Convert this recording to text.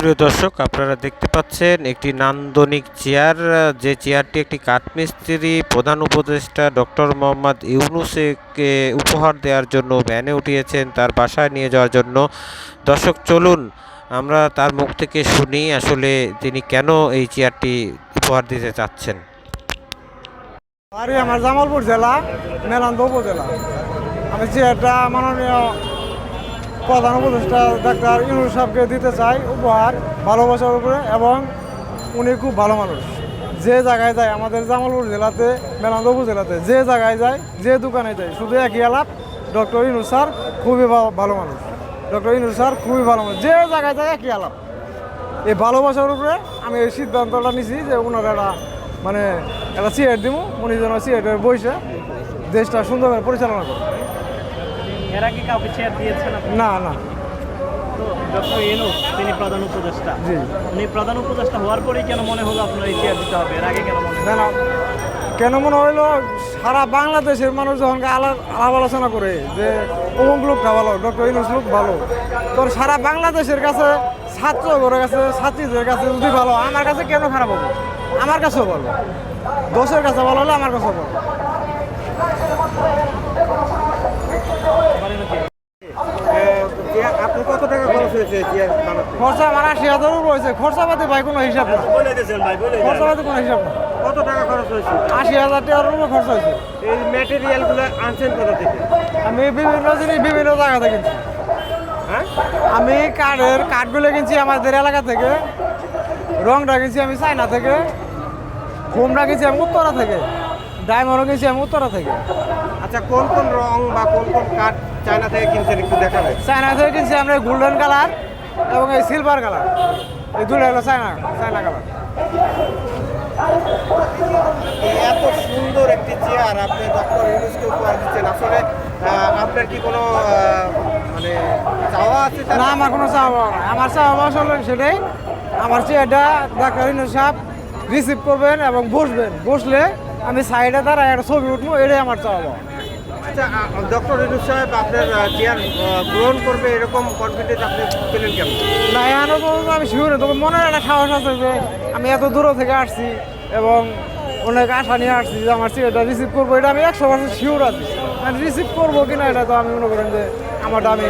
সুপ্রিয় দর্শক, আপনারা দেখতে পাচ্ছেন একটি নান্দনিক চেয়ার, যে চেয়ারটি একটি কাঠমিস্ত্রি প্রধান উপদেষ্টা ডক্টর মোহাম্মদ ইউনুসকে উপহার দেওয়ার জন্য ভ্যানে উঠিয়েছেন, তার বাসায় নিয়ে যাওয়ার জন্য। দর্শক, চলুন, আমরা তার মুখ থেকে শুনি আসলে তিনি কেন এই চেয়ারটি উপহার দিতে চাচ্ছেন। বাড়ি আমার জামালপুর জেলা, মেলান্দ উপজেলা। আমি চেয়ারটা মাননীয় প্রধান উপদেষ্টা ডাক্তার ইনুর সাহেবকে দিতে চাই উপহার, ভালোবাসার উপরে এবং উনি খুব ভালো মানুষ। যে জায়গায় যায়, আমাদের জামালপুর জেলাতে মেলান্দ উপজেলাতে যে জায়গায় যায়, যে দোকানে যায়, শুধু একই আলাপ, ডক্টর ইনুর স্যার খুবই ভালো মানুষ। ডক্টর ইনুর স্যার খুবই ভালো মানুষ। যে জায়গায় যায়, একই আলাপ। এই ভালোবাসার উপরে আমি এই সিদ্ধান্তটা নিছি যে ওনার একটা মানে একটা সিএট দিব উনি যেন সিএটের বইসে দেশটা সুন্দরভাবে পরিচালনা করে এর আগে কাউকে চেয়ার দিয়েছেন না না। তো ডক্টর তিনি প্রধান উপদেষ্টা। জি। উনি প্রধান উপদেষ্টা হওয়ার পরেই কেন মনে হলো আপনার এই চেয়ার দিতে হবে? এর আগে কেন মনে না না। কেন মনে হইল সারা বাংলাদেশের মানুষ যখন আলাপ আলাপ আলোচনা করে যে অমুক লোকটা ভালো ডক্টর ইনুস লোক ভালো। তোর সারা বাংলাদেশের কাছে ছাত্রদের কাছে ছাত্রীদের কাছে যদি ভালো আমার কাছে কেন খারাপ হবে? আমার কাছেও ভালো। দোষের কাছে ভালো হলে আমার কাছেও ভালো পারেন কি? আপনি কত টাকা খরচ আমার আশি হাজার উপর হয়েছে খরচা পাতি ভাই কোনো হিসাব না বলে দিয়েছেন ভাই বলে খরচা পাতি কোনো হিসাব না কত টাকা খরচ হয়েছে? আশি হাজার টাকার উপর খরচা হয়েছে। এই ম্যাটেরিয়ালগুলো আনছেন কোথা থেকে? আমি বিভিন্ন জিনিস বিভিন্ন জায়গা থেকে কিনছি। হ্যাঁ? আমি কাঠের কাঠগুলো কিনছি আমাদের এলাকা থেকে। রংটা কিনছি আমি চায়না থেকে। ফোমটা কিনছি আমি উত্তরা থেকে। ডায়মন্ডও কিনছি আমি উত্তরা থেকে। আচ্ছা কোন কোন রং বা কোন কোন কাঠ চায়না থেকে কিনছেন একটু দেখাবেন? চায়না থেকে কিনছি আমরা গোল্ডেন কালার এবং এই সিলভার কালার এই দুটো হলো চায়না চায়না কালার এত সুন্দর একটি চেয়ার আপনি ডক্টর ইউনুসকে উপহার দিচ্ছেন। আসলে আপনার কি কোনো মানে চাওয়া আছে না আমার কোনো চাওয়া পাওয়া আমার চাওয়া হলো সেটাই। আমার চেয়ারটা ডাক্তার ইনু সাহেব রিসিভ করবেন এবং বসবেন। বসলে আমি সাইডে দাঁড়ায় একটা ছবি উঠবো এটাই আমার চাওয়া। আচ্ছা ডক্টর সাহেব গ্রহণ করবে এরকম না আমি শিওর, তবে মনে একটা সাহস আছে যে আমি এত দূর থেকে আসছি এবং অনেক আশা নিয়ে আসছি যে আমার এটা রিসিভ করব। এটা আমি একশো পার্সেন্ট শিওর আছি। রিসিভ করব কিনা এটা তো আমি মনে করেন যে আমারটা আমি